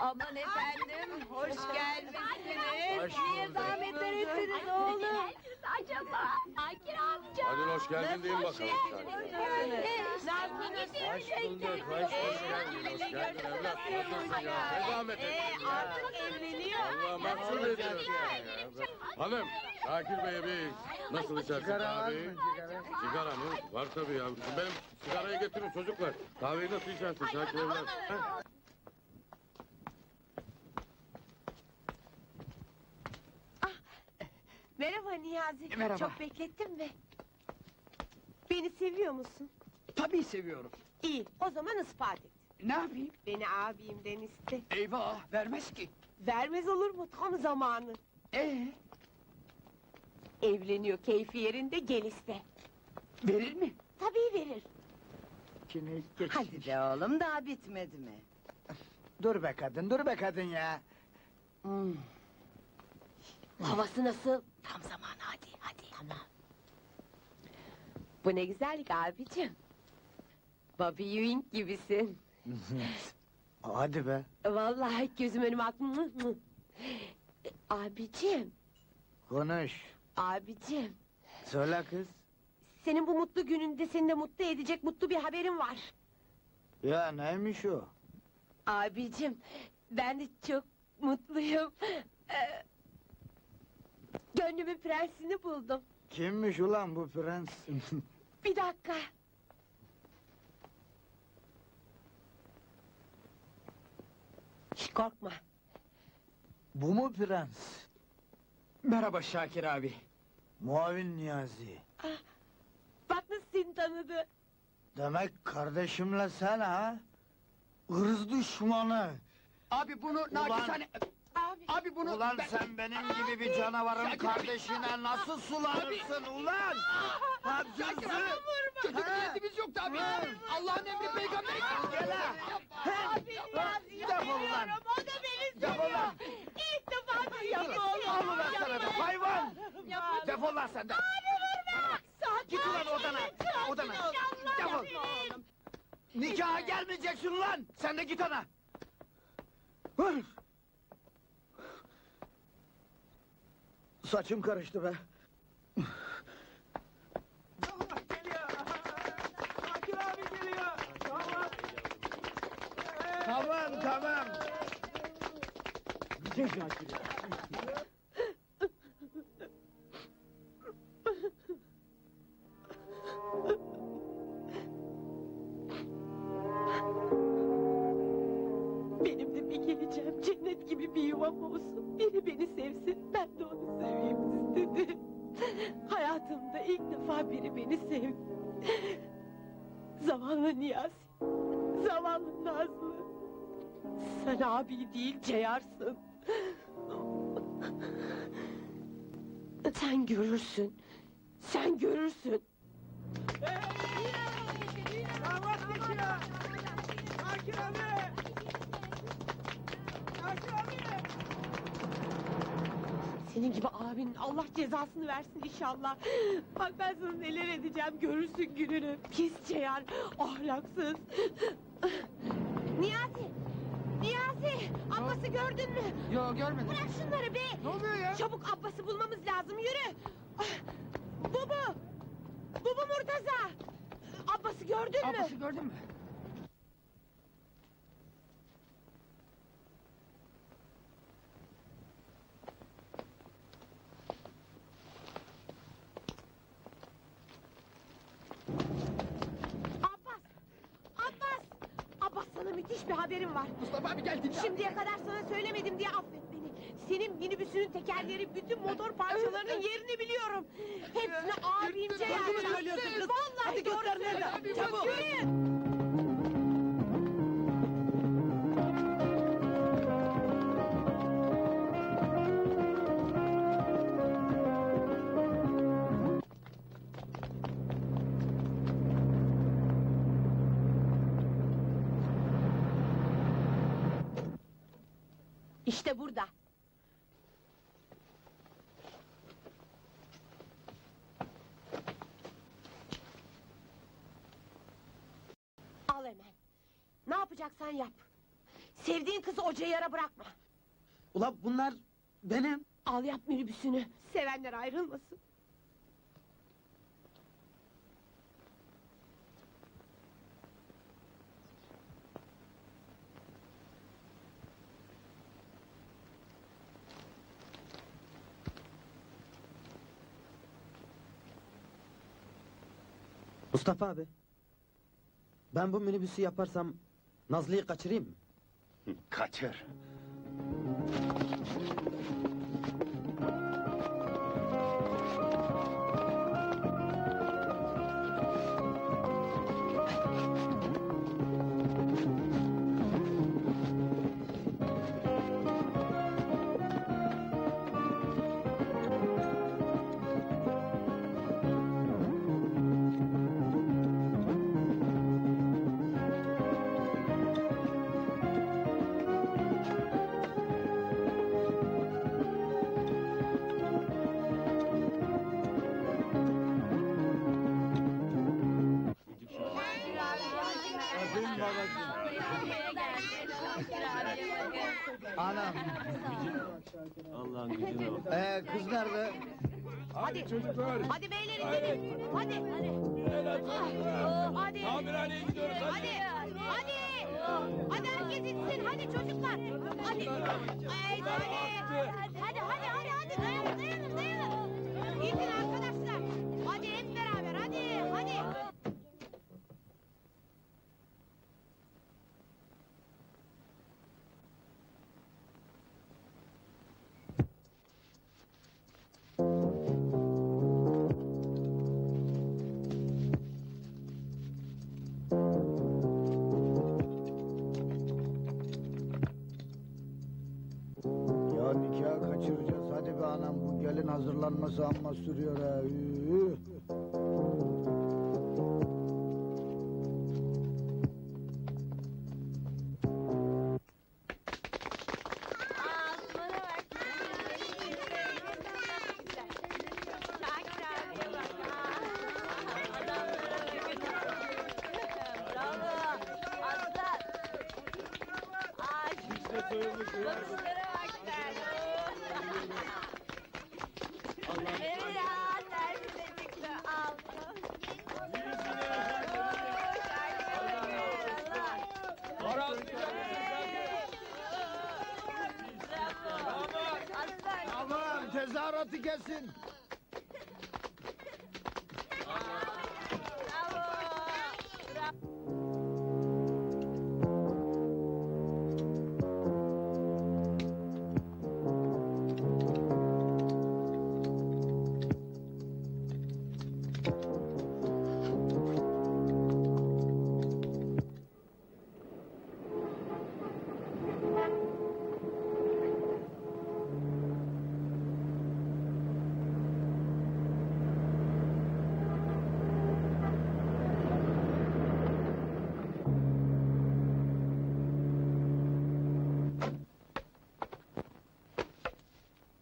Aman efendim, hoş geldiniz. Hoş Niye bulduk. zahmetler ettiniz oğlum? acaba? Akir amca. Hadi hoş geldin deyin bakalım. Nasılsınız? Hoş bulduk, hoş geldin, hoş geldin evlat. Nasılsın ya? Ne zahmet ettin ya? Artık evleniyor. Allah mahcup ediyorsun ya. Hanım, Şakir Bey'e bir nasıl içersin kahveyi? Sigara mı? Var tabii ya. Benim sigarayı getirin çocuklar. Kahveyi nasıl içersin Şakir evlat? Ha? Merhaba Niyazi. Merhaba. Çok beklettim mi? Beni seviyor musun? Tabii seviyorum. İyi, o zaman ispat et. Ne yapayım? Beni abimden iste. Eyvah vermez ki. Vermez olur mu tam zamanı? Ee, Evleniyor keyfi yerinde gel iste. verir mi? Tabii verir. Hadi be oğlum, daha bitmedi mi? Dur be kadın, dur be kadın ya. Havası nasıl? Tam zamanı hadi hadi. Tamam. Bu ne güzellik abicim. Bobby Ewing gibisin. Hadi be. Vallahi gözüm önüme aklım. Abicim, Konuş. abicim. Söyle kız. Senin bu mutlu gününde seni de mutlu edecek mutlu bir haberim var. Ya neymiş o? Abicim, ben de çok mutluyum. Gönlümün prensini buldum. Kimmiş ulan bu prens? Bir dakika. Şş, korkma. bu mu prens? Merhaba Şakir abi. Muavin Niyazi. Bak nasıl seni tanıdı. Demek kardeşimle sen ha? Irz düşmanı. Abi bunu Ulan- naçizane... Abi, Abi bunu... Ulan ben- sen benim gibi bir canavarın Şakir abi. kardeşine nasıl sulanırsın ulan? Abi. Kötü bir Ha? niyetimiz yoktu abi. Allah'ın emri peygamberi... Gel ha! abi ulan! seviyorum. O da beni seviyor. lan! İlk defa duyuyorum. Al ulan sana da hayvan! Yapma. Defol lan sen de! Sakin Git ulan odana, odana. ol. Defol. Yapma oğlum. Nikaha gelmeyeceksin lan! Sen de git ana! Hıh! Saçım karıştı be. Tamam tamam. Benim de bir geleceğim cennet gibi bir yuvam olsun. Biri beni sevsin ben de onu seveyim defa biri beni sevdi. Zavallı Niyazi. Zavallı Nazlı. Sen abi değil ceyarsın. Sen görürsün. Sen görürsün. Senin gibi abinin Allah cezasını versin inşallah. Bak ben sana neler edeceğim görürsün gününü. Pis ceyar, ahlaksız. Niyazi! Niyazi! Abbas'ı gördün mü? Yo görmedim. Bırak şunları be! Ne oluyor ya? Çabuk Abbas'ı bulmamız lazım yürü! Bubu! Bubu Murtaza! Abbas'ı gördün mü? Abbas'ı gördün mü? Müthiş bir haberim var. Mustafa abi gel dinle. Şimdiye kadar sana söylemedim diye affet beni. Senin minibüsünün tekerleri bütün motor parçalarının yerini biliyorum. Hepsini abimce yapacağım. Vallahi doğru söylüyorum. Çabuk. Yürüyün. İşte burada. Al hemen. Ne yapacaksan yap. Sevdiğin kızı oca yara bırakma. Ulan bunlar benim. Al yap minibüsünü. Sevenler ayrılmasın. Mustafa abi. Ben bu minibüsü yaparsam Nazlı'yı kaçırayım mı? Kaçır. Anam. Ee, kız nerede? Hadi çocuklar. Hadi beyler gidelim. Hadi. Hadi. Tamirhaneye gidiyoruz hadi. Hadi. Hadi. Hadi herkes gitsin. Hadi çocuklar. Hadi. Ay, hadi. Hadi hadi hadi hadi hazırlanması amma sürüyor ha. Üü. Tamam tezahüratı kesin.